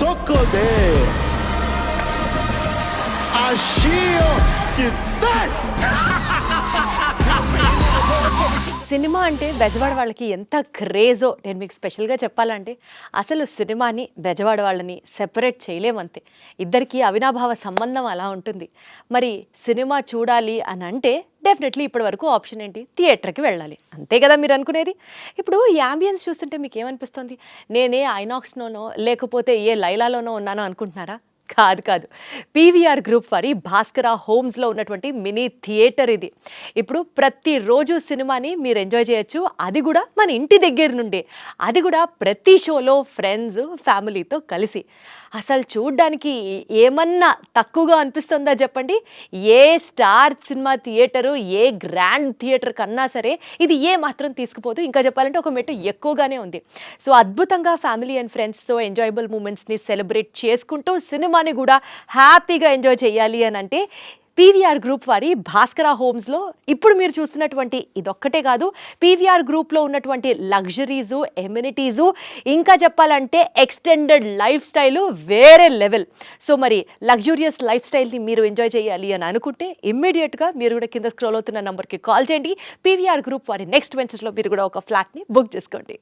socodé. Achio cinema అంటే బెజవాడ వాళ్ళకి ఎంత క్రేజో. నేను మీకు స్పెషల్గా చెప్పాలంటే అసలు సినిమాని బెజవాడ వాళ్ళని సెపరేట్ చేయలేమంతే. ఇద్దరికి అవినాభావ సంబంధం అలా ఉంటుంది. మరి సినిమా చూడాలి అని అంటే డెఫినెట్లీ ఇప్పటి వరకు ఆప్షన్ ఏంటి? థియేటర్కి వెళ్ళాలి. అంతే కదా మీరు అనుకునేది? ఇప్పుడు ఈ అంబియన్స్ చూస్తుంటే మీకు ఏమనిపిస్తుంది నేనే ఐనాక్స్లోనో లేకపోతే ఏ లైలాలోనో ఉన్నానో అనుకుంటున్నారా? కాదు కాదు. పీవీఆర్ గ్రూప్ వారి భాస్కర హోమ్స్లో ఉన్నటువంటి మినీ థియేటర్ ఇది. ఇప్పుడు ప్రతిరోజు సినిమాని మీరు ఎంజాయ్ చేయొచ్చు. అది కూడా మన ఇంటి దగ్గర నుండి. అది కూడా ప్రతి షోలో ఫ్రెండ్స్ ఫ్యామిలీతో కలిసి. అసలు చూడ్డానికి ఏమన్నా తక్కువగా అనిపిస్తుందా చెప్పండి? ఏ స్టార్ సినిమా థియేటరు ఏ గ్రాండ్ థియేటర్ కన్నా సరే ఇది ఏ మాత్రం తీసుకుపోదు. ఇంకా చెప్పాలంటే ఒక మెట్టు ఎక్కువగానే ఉంది. సో అద్భుతంగా ఫ్యామిలీ అండ్ ఫ్రెండ్స్తో ఎంజాయబుల్ మూమెంట్స్ని సెలబ్రేట్ చేసుకుంటూ సినిమా సినిమాని కూడా హ్యాపీగా ఎంజాయ్ చేయాలి అని అంటే పీవీఆర్ గ్రూప్ వారి భాస్కర హోమ్స్లో ఇప్పుడు మీరు చూస్తున్నటువంటి ఇదొక్కటే కాదు పీవీఆర్ గ్రూప్లో ఉన్నటువంటి లగ్జరీసు ఎమ్యూనిటీసు ఇంకా చెప్పాలంటే ఎక్స్టెండెడ్ లైఫ్ స్టైలు వేరే లెవెల్. సో మరి లగ్జూరియస్ లైఫ్ స్టైల్ని మీరు ఎంజాయ్ చేయాలి అని అనుకుంటే ఇమ్మీడియట్గా మీరు కూడా కింద స్క్రోల్ అవుతున్న నెంబర్కి కాల్ చేయండి. పీవీఆర్ గ్రూప్ వారి నెక్స్ట్ వెంచర్స్లో మీరు కూడా ఒక ఫ్లాట్ని బుక్ చేసుకోండి.